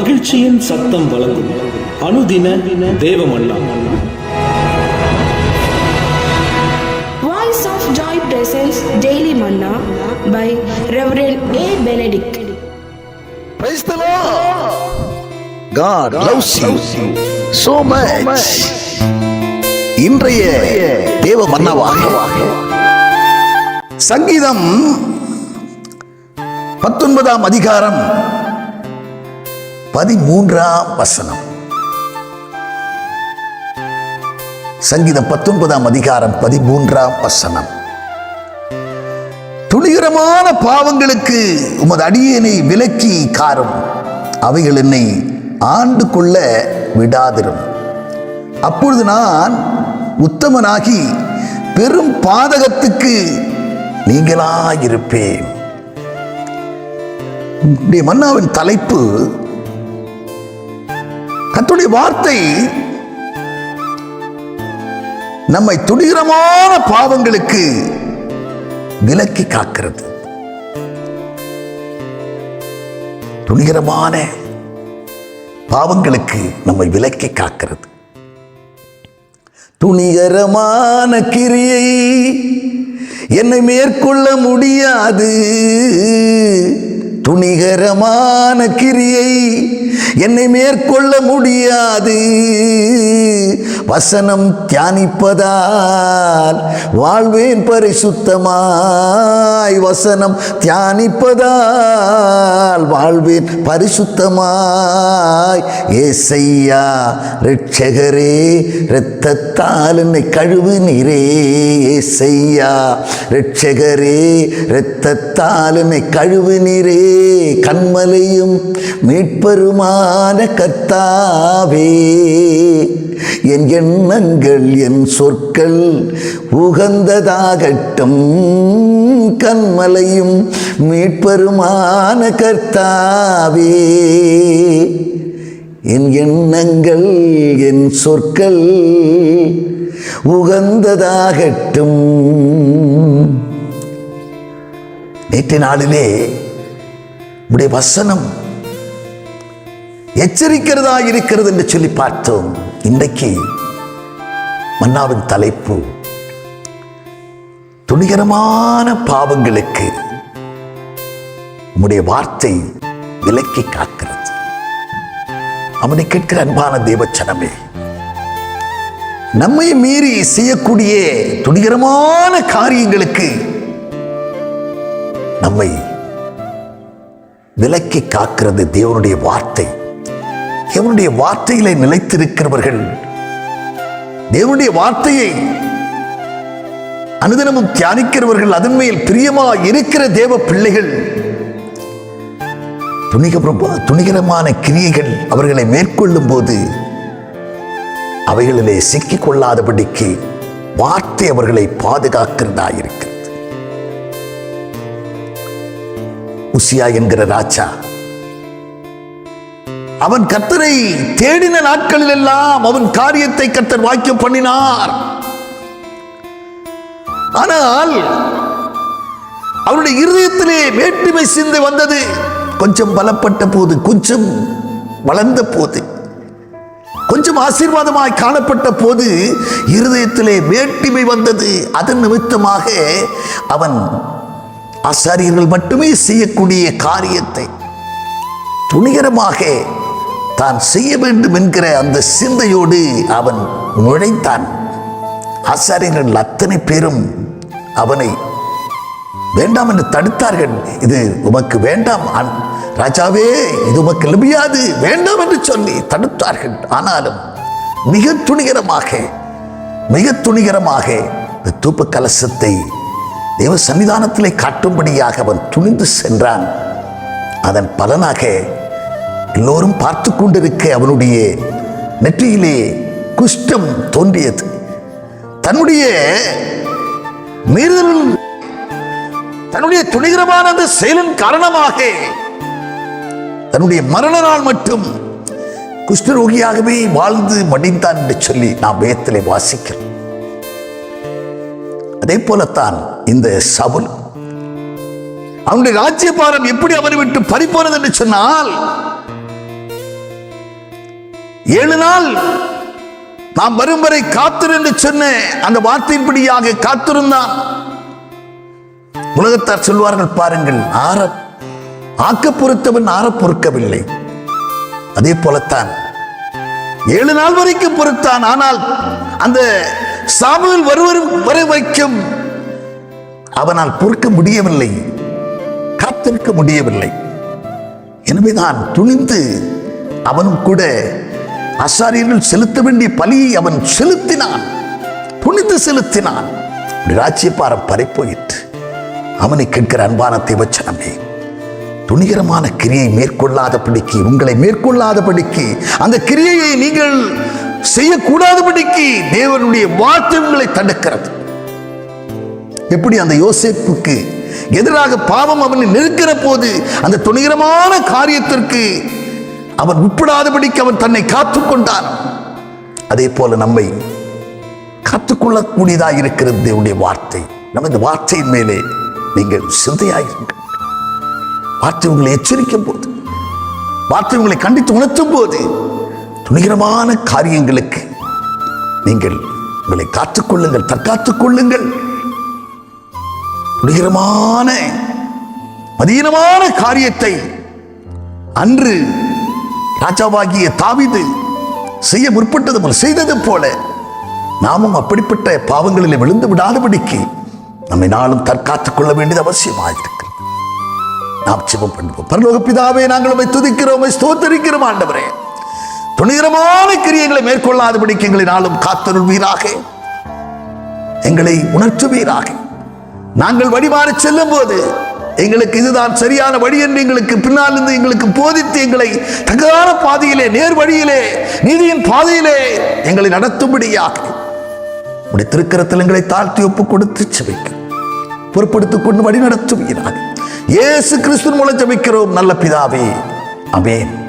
மகிழ்ச்சியின் சத்தம் வழங்கும் அனுதின தேவமல்லா Voice of Joy presents Daily Manna by Reverend A. Benedict. Praise the Lord. God loves you so much. இன்றைய தேவ மன்னவாக சங்கீதம் பத்தொன்பதாம் அதிகாரம் பதிமூன்றாம் வசனம். சங்கீதம் பத்தொன்பதாம் அதிகாரம் பதிமூன்றாம் வசனம். துளிகரமான பாவங்களுக்கு உமது அடியேனை விலக்கி காரும். அவைகள் என்னை ஆண்டு கொள்ள விடாதிரும். அப்பொழுது நான் உத்தமனாகி பெரும் பாதகத்துக்கு நீங்களாயிருப்பேன். மன்னாவின் தலைப்பு கத்துடைய வார்த்தை நம்மை துணிகரமான பாவங்களுக்கு விலக்கி காக்கிறது. துணிகரமான பாவங்களுக்கு நம்மை விலக்கி காக்கிறது. துணிகரமான கிரியை என்னை மேற்கொள்ள முடியாது. துணிகரமான கிரியை என்னை மேற்கொள்ள முடியாது. வசனம் தியானிப்பதால் வாழ்வேன் பரிசுத்தமாய். வசனம் தியானிப்பதால் வாழ்வேன் பரிசுத்தமாய். ஏசையா ரிட்சகரே இரத்தத்தால் என்னை கழுவு நீரே ஏசையா ரிட்சகரே இரத்தத்தால் என்னை கழுவு நீரே கண்மலையும் மீட்பெருமான கர்த்தாவே. என் எண்ணங்கள் என் சொற்கள் உகந்ததாகட்டும். கண்மலையும் மீட்பெருமான கர்த்தாவே. என் எண்ணங்கள் என் சொற்கள் உகந்ததாகட்டும். நேற்று நாளிலே உடைய வசனம் எச்சரிக்கிறதா இருக்கிறது என்று சொல்லி பார்த்தோம். இன்றைக்கு மன்னாவின் தலைப்பு துணிகரமான பாவங்களுக்கு உம்முடைய வார்த்தை விலக்கி காக்கிறது. அவனை கேட்கிற அன்பான தேவச்சனமே நம்மை மீறி செய்யக்கூடிய துணிகரமான காரியங்களுக்கு நம்மை விலக்கி காக்கிறது தேவனுடைய வார்த்தை. தேவனுடைய வார்த்தையிலே நிலைத்திருக்கிறவர்கள். தேவனுடைய வார்த்தையை அனுதினமும் தியானிக்கிறவர்கள் அதன் மேல் பிரியமா இருக்கிற தேவ பிள்ளைகள் துணிக துணிகரமான கிரியைகள் அவர்களை மேற்கொள்ளும் போது அவைகளிலே சிக்கிக் கொள்ளாதபடிக்கு வார்த்தை அவர்களை பாதுகாக்கிறதா இருக்கிறது உசியா என்கிற ராஜா அவன் கர்த்தரை தேடின நாட்களில் எல்லாம் அவன் காரியத்தை கத்தர் வாக்கியம் பண்ணினார். ஆனால் அவருடைய இருதயத்திலே வேற்றுமை சிந்தை வந்தது. கொஞ்சம் பலப்பட்ட போது கொஞ்சம் வளர்ந்த போது கொஞ்சம் ஆசீர்வாதமாய் காணப்பட்ட போது இருதயத்திலே வேட்டிமை வந்தது. அதன் நிமித்தமாக அவன் ஆசாரியர்கள் மட்டுமே செய்யக்கூடிய காரியத்தை துணிகரமாக தான் செய்ய வேண்டும் என்கிற அந்த சிந்தையோடு அவன் நுழைந்தான். ஆசாரியர்கள் அத்தனை பேரும் அவனை வேண்டாம் என்று தடுத்தார்கள். இது உமக்கு வேண்டாம். ராஜாவே இது உமக்கு லபியாது. வேண்டாம் என்று சொல்லி தடுத்தார்கள். ஆனாலும் மிக துணிகரமாக மிக துணிகரமாக இந்த தூப்பு கலசத்தை தேவ சன்னிதானத்திலே காட்டும்படியாக அவன் துணிந்து சென்றான். அதன் பலனாக எல்லோரும் பார்த்து கொண்டிருக்க அவனுடைய நெற்றியிலே குஷ்டம் தோன்றியது. தன்னுடைய மீறுதல் தன்னுடைய துணிகரமான அந்த செயலின் காரணமாக தன்னுடைய மரண நாள் மட்டும் குஷ்டரோகியாகவே வாழ்ந்து மடிந்தான் என்று சொல்லி நாம் வேதத்திலே வாசிக்கிறோம். அதே போலத்தான் இந்த சவுல் அவனுடைய ராஜ்யபாரம் எப்படி அவனை விட்டு பறிப்போனது என்று சொன்னால் ஏழு நாள் நாம் வரும் வரை காத்திரு என்று சொன்ன அந்த வார்த்தையின்படியாக காத்திருந்தான் உலகத்தார் சொல்வார்கள் பாருங்கள் ஆற ஆக்க பொறுத்தவன் ஆற பொறுக்கவில்லை. அதே போலத்தான் ஏழு நாள் வரைக்கும் பொறுத்தான் ஆனால் அந்த சாமுவில் வருவரும் வரை வைக்கும் அவனால் பொறுக்க முடியவில்லை காத்திருக்க முடியவில்லை. எனவேதான் துணிந்து அவனும் கூட ஆசாரியர்கள் செலுத்த வேண்டிய பலியை அவன் செலுத்தினான். புனித செலுத்தினான். ராஜ்யபாரம் பறிப்போயிற்று அவனை கேட்கிற அன்பான தேவச்சனமே துணிகரமான கிரியை மேற்கொள்ளாதபடிக்கு உங்களை மேற்கொள்ளாதபடிக்கு அந்த கிரியையை நீங்கள் செய்யக்கூடாதபடிக்கு தேவனுடைய வார்த்தை உங்களை தடுக்கிறது. எப்படி அந்த யோசிப்புக்கு எதிராக பாவம் அவனை நெருக்கிற போது அந்த துணிகரமான காரியத்திற்கு அவன் உட்படாதபடிக்கு அவன் தன்னை காத்துக்கொண்டான். அதே போல நம்மை கற்றுக்கொள்ளக்கூடியதாக இருக்கிறது தேவனுடைய வார்த்தை. நம்ம இந்த வார்த்தையின் மேலே நீங்கள் சிந்தையாயிருங்கள். வார்த்தை உங்களை எச்சரிக்கும் போது வார்த்தை உங்களை கண்டித்து உணர்த்தும் போது துணிகரமான காரியங்களுக்கு நீங்கள் உங்களை காத்துக்கொள்ளுங்கள் தற்காத்துக் கொள்ளுங்கள் துணிகரமான மதீனமான காரியத்தை அன்று ராஜாவாகிய தாவிது செய்ய முற்பட்டது போல செய்தது போல நாமும் அப்படிப்பட்ட பாவங்களில் விழுந்து விடாதபடிக்கு நம்மை நாளும் தற்காத்துக் கொள்ள வேண்டியது அவசியமாயிருக்கிறது. நாம் சிவம் பண்ணுவோம். பரலோக பிதாவே நாங்கள் உண்மை துதிக்கிறோம் ஸ்தோத்தரிக்கிறோம் ஆண்டவரே. துணிகரமான கிரியைகளை மேற்கொள்ளாதபடிக்கு எங்களை நாளும் காத்தருள்வீராக. எங்களை உணர்த்துவீராக. நாங்கள் வழிமாறி செல்லும் போது எங்களுக்கு இதுதான் சரியான வழி என்று எங்களுக்கு பின்னால் இருந்து எங்களுக்கு போதித்து எங்களை தகுதான பாதையிலே நேர் வழியிலே நீதியின் பாதையிலே எங்களை நடத்தும்படியாக உடைய திருக்கரத்தில் எங்களை தாழ்த்தி ஒப்பு கொடுத்து செபிக்கும் பொறுப்படுத்திக் கொண்டு வழி நடத்துவீராக இயேசு கிறிஸ்துவின் மூலம் ஜபிக்கிறோம். நல்ல பிதாவே. அமேன்